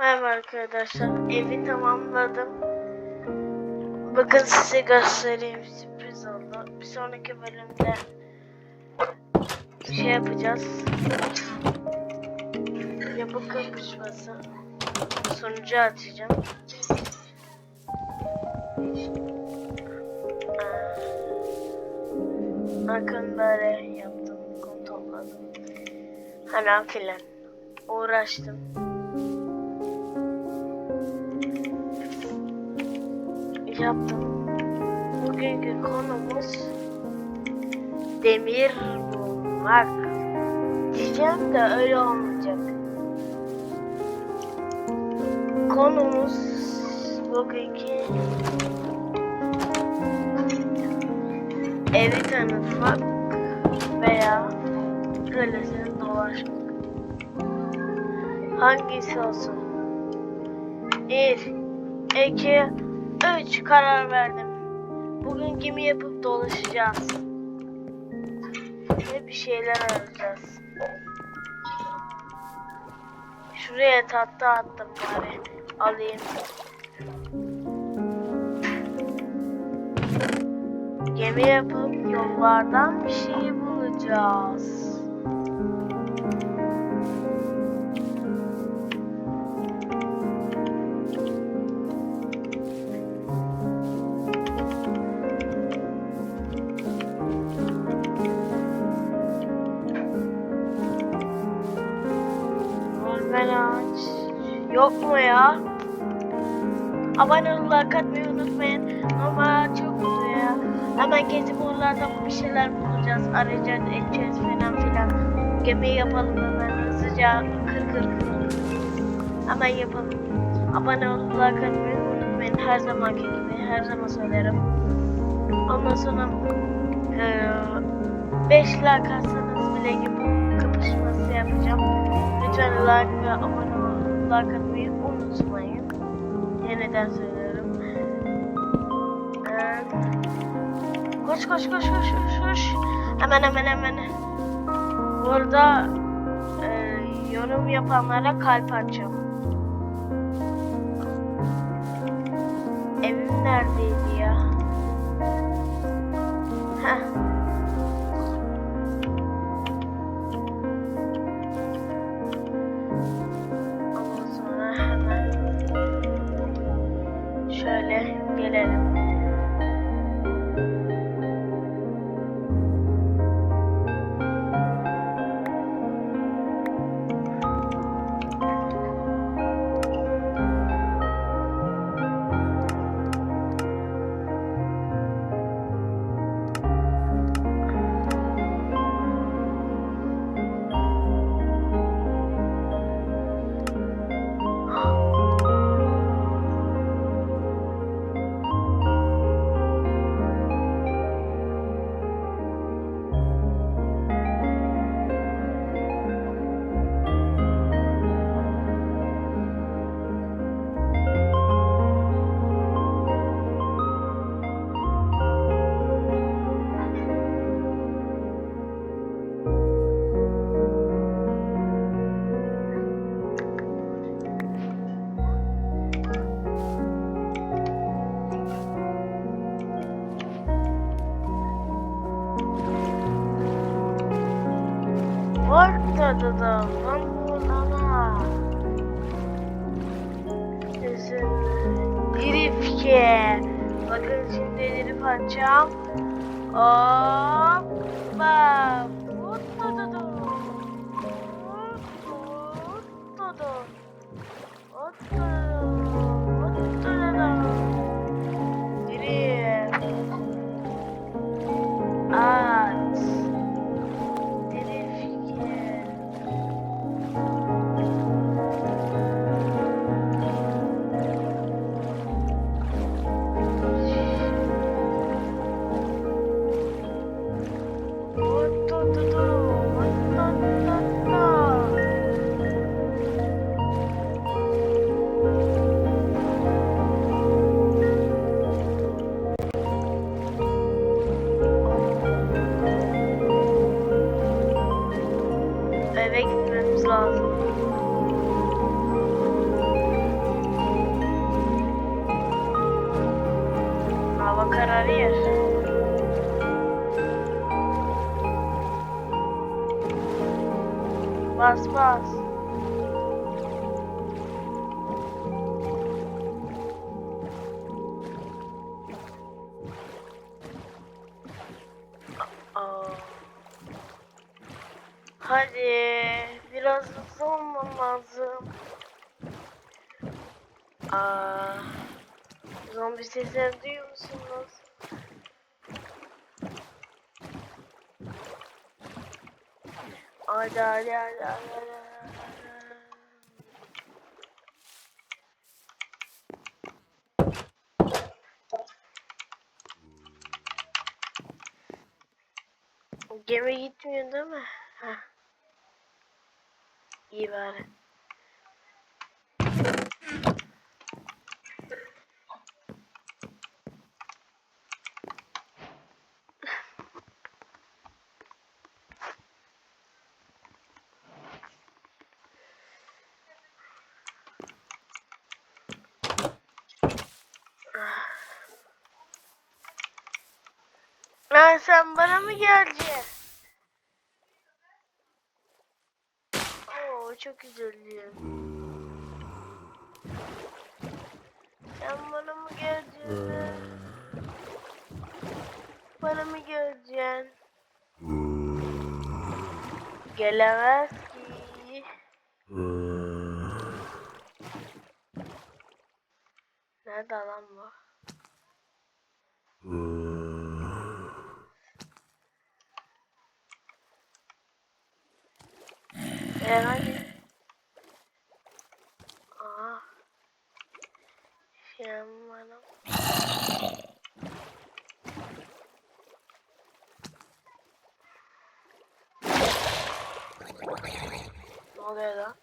Merhaba arkadaşlar. Evi tamamladım. Bakın size göstereyim. Sürpriz oldu. Bir sonraki bölümde şey yapacağız. Yapı kapışması. Sonucu atacağım. Ee, Bakın böyle yaptım. Kum topladım. Falan filan. Uğraştım. Yaptım. Bugünkü konumuz demir bulmak. Diyeceğim de öyle olmayacak. Konumuz bugünkü evi tanıtmak veya kalesini dolaşmak. Hangisi olsun? Bir, iki, Üç karar verdim. Bugün gemi yapıp dolaşacağız. Ve bir şeyler arayacağız. Şuraya tatlı attım bari. Alayım. Gemi yapıp yollardan bir şey bulacağız. Yok mu ya? Abone olmayı, like unutmayın. Ağaç yok mu ya? Hemen gezip oralardan bir şeyler bulacağız. Arayacağız, edeceğiz falan filan. Gemi yapalım hemen hızlıca. Kır kır kır. Hemen yapalım. Abone olmayı, like unutmayın. Her zamanki gibi. Her zaman söylerim. Ondan sonra 5 like atsanız bile gibi kapışması yapacağım. Lütfen like ve abone ol, like atmayı unutmayın. Yeniden söylüyorum. Ee, koş koş koş koş koş koş. Hemen hemen hemen. Burada e, yorum yapanlara kalp açacağım. Evim neredeydi ya? Heh. Da burada. Sizin Drifke. Bakın şimdi drif açacağım. Hoppa. Ortada Ortada. Ortada. Bas bas. Hadi biraz hızlı olmam lazım. Aa. Zombi sesleri duyuyor musunuz? Hadi hadi hadi. Gemi gitmiyor değil mi? Heh. İyi bari. Lan sen bana mı geleceksin? Oo çok üzüldüm. Sen bana mı geleceksin? Bana mı geleceksin? Gelemez ki. Nerede lan bu? Hadi. Aa. Bana. Ne oluyor lan?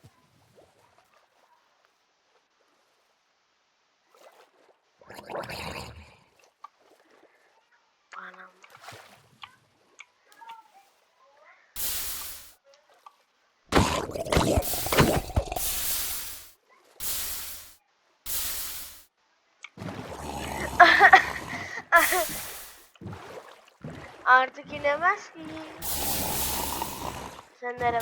Bana mı? Artık inemez ki. Sen nereye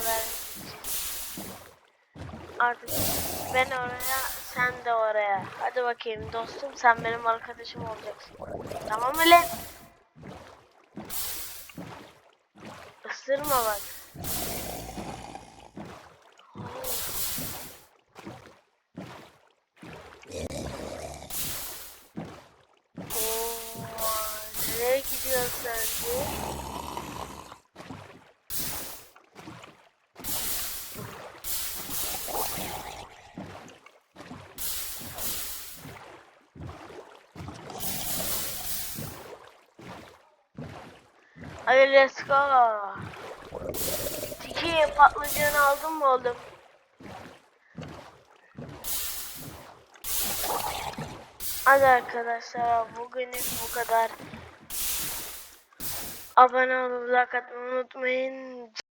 Artık ben oraya, sen de oraya. Hadi bakayım dostum, sen benim arkadaşım olacaksın. Tamam mı lan? Isırma bak. Hadi let's go. Tiki patlıcanı aldın mı oğlum? Hadi arkadaşlar bugünlük bu kadar. Abone olup like atmayı unutmayın.